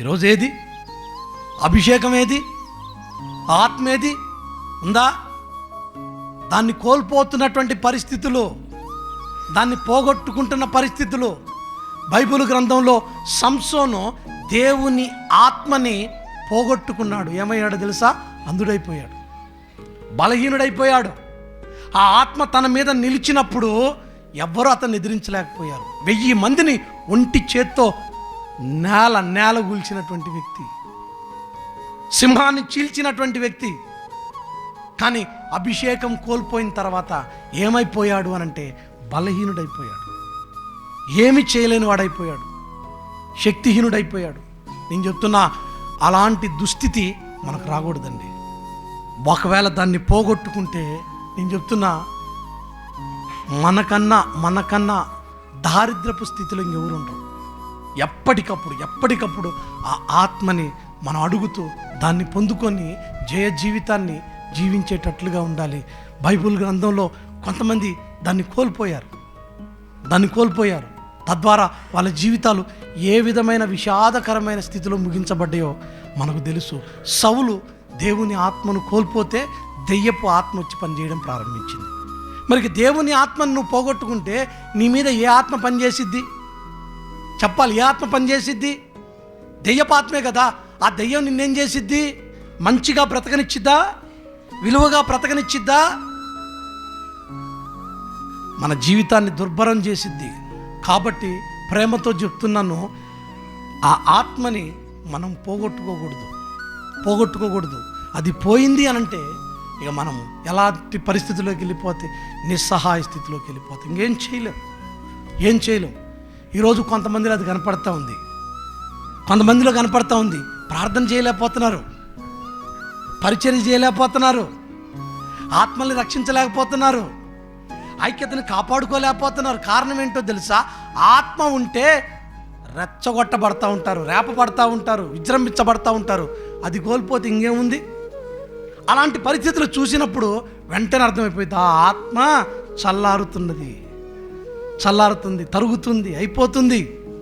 ఈరోజు ఏది? అభిషేకం ఏది ఆత్మ ఏది ఉందా? దాన్ని కోల్పోతున్నటువంటి పరిస్థితులు దాన్ని పోగొట్టుకుంటున్న పరిస్థితులు. బైబిల్ గ్రంథంలో సంసోను దేవుని ఆత్మని పోగొట్టుకున్నాడు. ఏమయ్యాడో తెలుసా? అందుడైపోయాడు బలహీనుడైపోయాడు. ఆ ఆత్మ తన మీద నిలిచినప్పుడు ఎవ్వరూ అతన్ని ఎదిరించలేకపోయారు. వెయ్యి మందిని ఒంటి చేత్తో నేల నేల కూల్చినటువంటి వ్యక్తి సింహాన్ని చీల్చినటువంటి వ్యక్తి. కానీ అభిషేకం కోల్పోయిన తర్వాత ఏమైపోయాడు అనంటే బలహీనుడైపోయాడు. ఏమి చేయలేని వాడైపోయాడు. శక్తిహీనుడైపోయాడు. నేను చెప్తున్నా అలాంటి దుస్థితి మనకు రాకూడదండి. ఒకవేళ దాన్ని పోగొట్టుకుంటే నేను చెప్తున్నా మనకన్నా మనకన్నా దారిద్రపు స్థితిలో ఇంకెవరు ఉండరు. ఎప్పటికప్పుడు ఎప్పటికప్పుడు ఆ ఆత్మని మనం అడుగుతూ దాన్ని పొందుకొని జయ జీవితాన్ని జీవించేటట్లుగా ఉండాలి. బైబిల్ గ్రంథంలో కొంతమంది దాన్ని కోల్పోయారు. దాన్ని కోల్పోయారు. తద్వారా వాళ్ళ జీవితాలు ఏ విధమైన విషాదకరమైన స్థితిలో ముగించబడ్డాయో మనకు తెలుసు. సవులు దేవుని ఆత్మను కోల్పోతే దెయ్యపు ఆత్మ వచ్చి పనిచేయడం ప్రారంభించింది. మరి దేవుని ఆత్మను నువ్వు పోగొట్టుకుంటే నీ మీద ఏ ఆత్మ పనిచేసిద్ది? చెప్పాలి ఏ ఆత్మ పనిచేసిద్ది దెయ్యపాత్మే కదా ఆ దెయ్యం నిన్నేం చేసిద్ది? మంచిగా బ్రతకనిచ్చిద్దా? విలువగా బ్రతకనిచ్చిద్దా? మన జీవితాన్ని దుర్భరం చేసిద్ది. కాబట్టి ప్రేమతో చెప్తున్నాను ఆ ఆత్మని మనం పోగొట్టుకోకూడదు. పోగొట్టుకోకూడదు. అది పోయింది అని అంటే ఇక మనం ఎలాంటి పరిస్థితిలోకి వెళ్ళిపోతే నిస్సహాయ స్థితిలోకి వెళ్ళిపోతే. ఇంకేం చేయలేం. ఏం చేయలేం. ఈరోజు కొంతమందిలో అది కనపడుతూ ఉంది. కొంతమందిలో కనపడుతూ ఉంది. ప్రార్థన చేయలేకపోతున్నారు. పరిచర్య చేయలేకపోతున్నారు. ఆత్మల్ని రక్షించలేకపోతున్నారు. ఐక్యతని కాపాడుకోలేకపోతున్నారు. కారణం ఏంటో తెలుసా? ఆత్మ ఉంటే రెచ్చగొట్టబడతా ఉంటారు రేపబడతా ఉంటారు విజృంభించబడతా ఉంటారు. అది కోల్పోతే ఇంకేముంది? అలాంటి పరిస్థితులు చూసినప్పుడు వెంటనే అర్థమైపోయింది ఆ ఆత్మ చల్లారుతున్నది. చల్లారుతుంది తరుగుతుంది అయిపోతుంది.